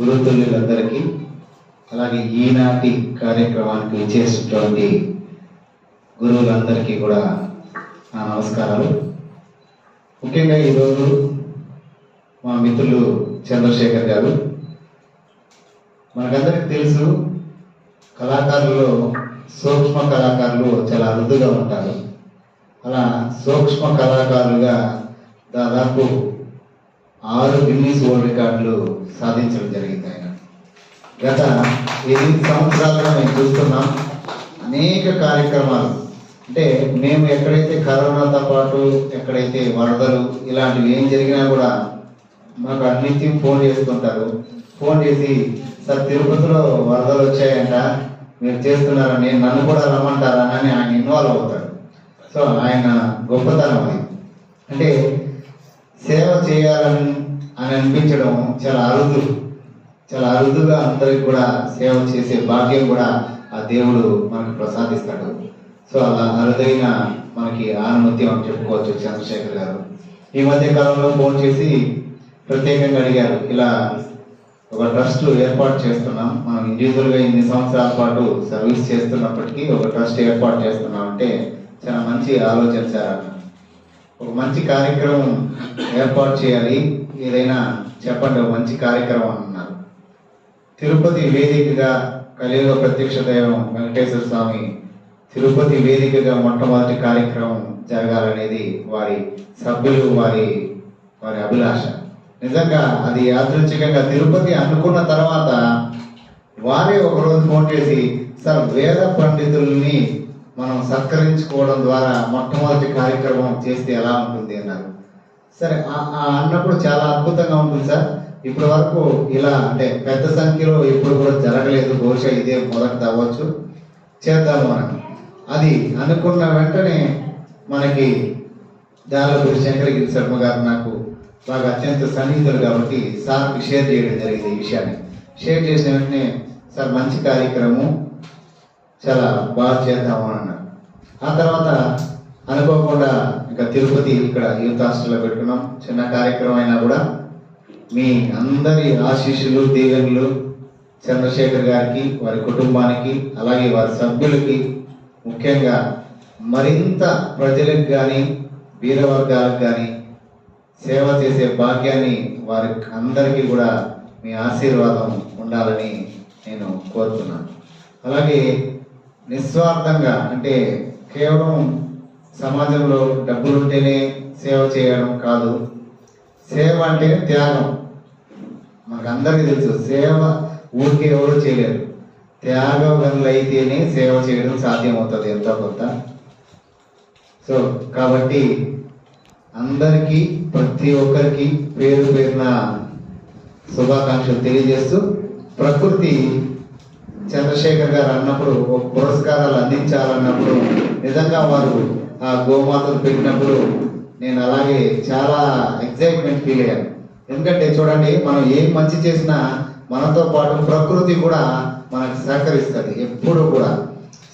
గురుతుల్యులందరికీ అలాగే ఈనాటి కార్యక్రమానికి ఇచ్చేసినటువంటి గురువులందరికీ కూడా నా నమస్కారాలు. ముఖ్యంగా ఈరోజు మా మిత్రులు చంద్రశేఖర్ గారు. మనకందరికి తెలుసు కళాకారుల్లో సూక్ష్మ కళాకారులు చాలా అరుదుగా ఉంటారు. అలా సూక్ష్మ కళాకారులుగా దాదాపు ఆరు గిన్నీస్ వరల్డ్ రికార్డులు సాధించడం జరిగింది ఆయన. గత ఎనిమిది సంవత్సరాలుగా మేము చూస్తున్నాం అనేక కార్యక్రమాలు. అంటే మేము ఎక్కడైతే కరోనాతో పాటు ఎక్కడైతే వరదలు ఇలాంటివి ఏం జరిగినా కూడా మాకు అన్నిత్యం ఫోన్ చేస్తుంటారు. ఫోన్ చేసి సార్ తిరుపతిలో వరదలు వచ్చాయంట మీరు చేస్తున్నారా? నేను నన్ను కూడా రమ్మంటారా? అని ఆయన ఇన్వాల్వ్ అవుతాడు. సో ఆయన గొప్పతనం అది. అంటే సేవ చేయాలని అని అనిపించడం చాలా అరుదు. చాలా అరుదుగా అందరికి కూడా సేవ చేసే భాగ్యం కూడా ఆ దేవుడు మనకు ప్రసాదిస్తాడు. సో అలా అరుదైన మనకి ఆనుమత్యం అని చెప్పుకోవచ్చు చంద్రశేఖర్ గారు. ఈ మధ్య కాలంలో ఫోన్ చేసి ప్రత్యేకంగా అడిగారు ఇలా ఒక ట్రస్ట్ ఏర్పాటు చేస్తున్నాం మనం ఇండివిజువల్గా ఇన్ని సంవత్సరాల పాటు సర్వీస్ చేస్తున్నప్పటికీ ఒక ట్రస్ట్ ఏర్పాటు చేస్తున్నాం అంటే చాలా మంచి ఆలోచన సార్ ఒక మంచి కార్యక్రమం ఏర్పాటు చేయాలి. ఏదైనా చెప్పండి ఒక మంచి కార్యక్రమం అన్నారు. తిరుపతి వేదికగా కలియుగ ప్రత్యక్ష దైవం వెంకటేశ్వర స్వామి తిరుపతి వేదికగా మొట్టమొదటి కార్యక్రమం జరగాలనేది వారి సభ్యులు వారి వారి అభిలాష. నిజంగా అది యాదృచ్ఛికంగా తిరుపతి అనుకున్న తర్వాత వారే ఒకరోజు ఫోన్ చేసి సార్ వేద పండితుల్ని మనం సత్కరించుకోవడం ద్వారా మొట్టమొదటి కార్యక్రమం చేస్తే ఎలా ఉంటుంది అన్నారు. సరే అన్నప్పుడు చాలా అద్భుతంగా ఉంటుంది సార్. ఇప్పటి వరకు ఇలా అంటే పెద్ద సంఖ్యలో ఇప్పుడు కూడా జరగలేదు. బహుశా ఇదే మొదటి అవ్వచ్చు. చేద్దాము అని అది అనుకున్న వెంటనే మనకి దాలపూరి శంకరగిరి శర్మ గారు నాకు బాగా అత్యంత సన్నిహితులు కాబట్టి సార్కి షేర్ చేయడం జరిగింది ఈ విషయాన్ని. షేర్ చేసిన వెంటనే సార్ మంచి కార్యక్రమం. చాలా బాగా చేద్దాము అన్నారు. ఆ తర్వాత అనుకోకుండా ఇంకా తిరుపతి ఇక్కడ యూత్ హాస్టల్లో పెట్టుకున్నాం. చిన్న కార్యక్రమం అయినా కూడా మీ అందరి ఆశీస్సులు దీవెనలు చంద్రశేఖర్ గారికి వారి కుటుంబానికి అలాగే వారి సభ్యులకి ముఖ్యంగా మరింత ప్రజలకు కానీ వీరవర్గాలకు కానీ సేవ చేసే భాగ్యాన్ని వారి అందరికీ కూడా మీ ఆశీర్వాదం ఉండాలని నేను కోరుతున్నాను. అలాగే నిస్వార్థంగా అంటే కేవలం సమాజంలో డబ్బులుంటేనే సేవ చేయడం కాదు. సేవ అంటేనే త్యాగం. మనకు అందరికీ తెలుసు సేవ ఊరికే ఎవరు చేయలేరు. త్యాగవనులు అయితేనే సేవ చేయడం సాధ్యమవుతుంది ఎంతో కొంత. సో కాబట్టి అందరికీ ప్రతి ఒక్కరికి పేరు పేరున శుభాకాంక్షలు తెలియజేస్తూ ప్రకృతి చంద్రశేఖర్ గారు అన్నప్పుడు ఒక పురస్కారాలు అందించాలన్నప్పుడు నిజంగా వారు ఆ గోమాతలు పెట్టినప్పుడు నేను అలాగే చాలా ఎగ్జైట్మెంట్ ఫీల్ అయ్యాను. ఎందుకంటే చూడండి మనం ఏం మంచి చేసినా మనతో పాటు ప్రకృతి కూడా మనకు సహకరిస్తుంది ఎప్పుడు కూడా.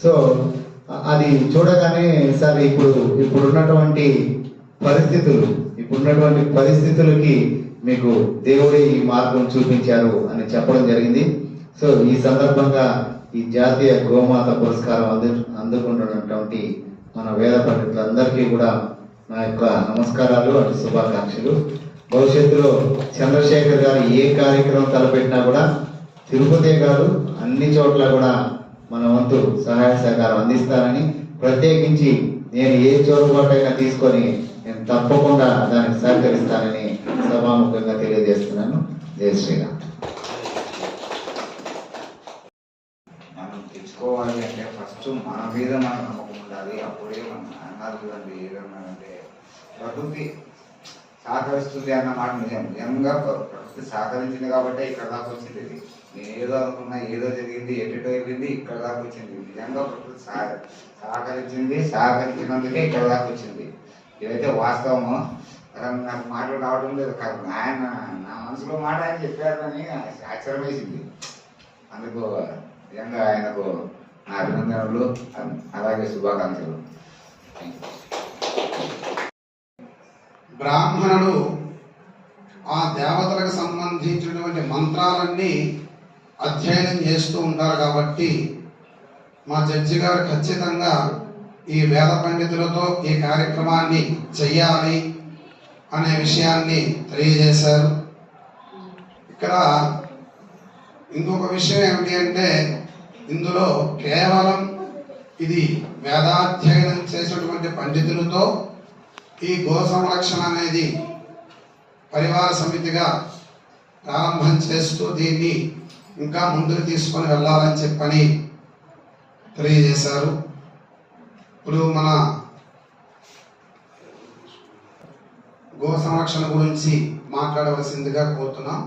సో అది చూడగానే సార్ ఇప్పుడు ఇప్పుడు ఉన్నటువంటి పరిస్థితులు ఇప్పుడున్నటువంటి పరిస్థితులకి మీకు దేవుడే ఈ మార్గం చూపించారు అని చెప్పడం జరిగింది. సో ఈ సందర్భంగా ఈ జాతీయ గోమాత పురస్కారం అందు అందుకుంటున్నటువంటి మన వేద పండితులందరికీ కూడా నా యొక్క నమస్కారాలు అటు శుభాకాంక్షలు. భవిష్యత్తులో చంద్రశేఖర్ గారు ఏ కార్యక్రమం తలపెట్టినా కూడా తిరుపతి గారు అన్ని చోట్ల కూడా మన వంతు సహాయ సహకారం అందిస్తారని ప్రత్యేకించి నేను ఏ చోటుబాటైనా తీసుకొని నేను తప్పకుండా దానికి సహకరిస్తానని సభాముఖంగా తెలియజేస్తున్నాను. జై శ్రీరామ్ మనం తెచ్చుకోవాలి అంటే ఫస్ట్ మన మీద మన నమ్మకం ఉండాలి. అప్పుడే మనం అన్నారు చూడండి ఏమన్నారంటే ప్రకృతి సహకరిస్తుంది అన్న మాట నిజం. నిజంగా ప్రకృతి సహకరించింది కాబట్టి ఇక్కడ దాకా వచ్చింది. ఇది నేను ఏదో అనుకున్నా ఏదో జరిగింది ఎటుటో వెళ్ళింది ఇక్కడ దాకా వచ్చింది. నిజంగా ప్రకృతి సహ సహకరించింది సహకరించినందుకే ఇక్కడ దాకా వచ్చింది. ఇదైతే వాస్తవము అసలు నాకు మాటలు రావడం లేదు. కాదు ఆయన నా మనసులో మాట ఆయన చెప్పారని ఆశ్చర్యం వేసింది అందుకు నిజంగా ఆయనకు అభినందనలు అలాగే శుభాకాంక్షలు. బ్రాహ్మణులు ఆ దేవతలకు సంబంధించినటువంటి మంత్రాలన్నీ అధ్యయనం చేస్తూ ఉంటారు కాబట్టి మా జడ్జి గారు ఖచ్చితంగా ఈ వేద పండితులతో ఈ కార్యక్రమాన్ని చెయ్యాలి అనే విషయాన్ని తెలియజేశారు. ఇక్కడ ఇంకొక విషయం ఏమిటి అంటే ఇందులో కేవలం ఇది వేదాధ్యయనం చేసినటువంటి పండితులతో ఈ గో సంరక్షణ అనేది పరివార సమితిగా ప్రారంభం చేస్తూ దీన్ని ఇంకా ముందుకు తీసుకొని వెళ్ళాలని చెప్పని తెలియజేశారు. ఇప్పుడు మన గో సంరక్షణ గురించి మాట్లాడవలసిందిగా కోరుతున్నాం.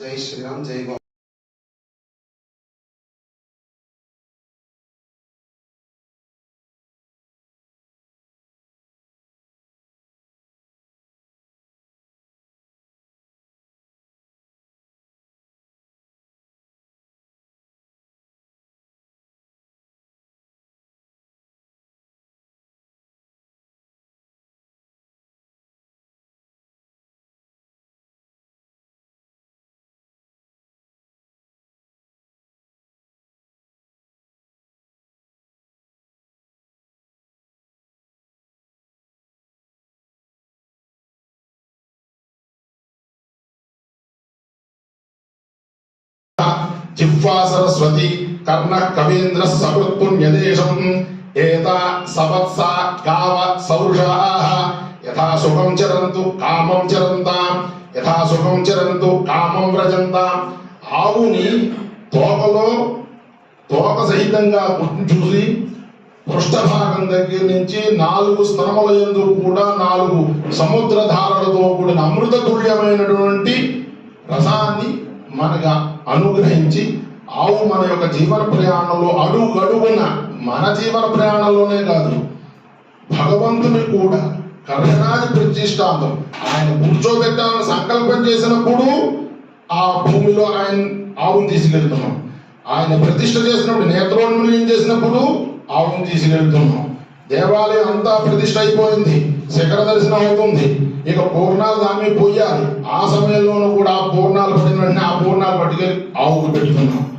జై శ్రీరామ్ జై గో జిహ్వా సరస్వతి కర్ణ కవీంద్ర సకృత్పుణ్యదేశం ఏత సవత్స కావ సౌషాహ యథా సుఖం చరంతు కామం చరంతాం యథా సుఖం చరంతు కామం వ్రజంతాం ఆవుని తోకలో తోక సహితంగా చూసి పృష్ఠభాగం దగ్గర నుంచి నాలుగు స్థలముల ఎందు కూడా నాలుగు సముద్ర ధారలతో కూడిన అమృత తుల్యమైనటువంటి రసాన్ని మనగా అనుగ్రహించి ఆవు మన యొక్క జీవన ప్రయాణంలో అడుగడుగున మన జీవన ప్రయాణంలోనే కాదు భగవంతుని కూడా కరణాది ప్రతిష్టాంతం. ఆయన కూర్చోబెట్టాలని సంకల్పం చేసినప్పుడు ఆ భూమిలో ఆయన ఆవును తీసుకెళ్తున్నాం. ఆయన ప్రతిష్ఠ చేసినప్పుడు నేత్రోన్మూల్యం చేసినప్పుడు ఆవును తీసుకెళ్తున్నాం. దేవాలయం అంతా ప్రతిష్ట అయిపోయింది. శిఖర దర్శనం అవుతుంది. ఇక పూర్ణాలు దాని మీద పోయాలి. ఆ సమయంలోనూ కూడా ఆ పూర్ణాలు పడిన వెంటనే ఆ పూర్ణాలు పట్టుకెళ్ళి ఆవుకు పెడుతున్నాం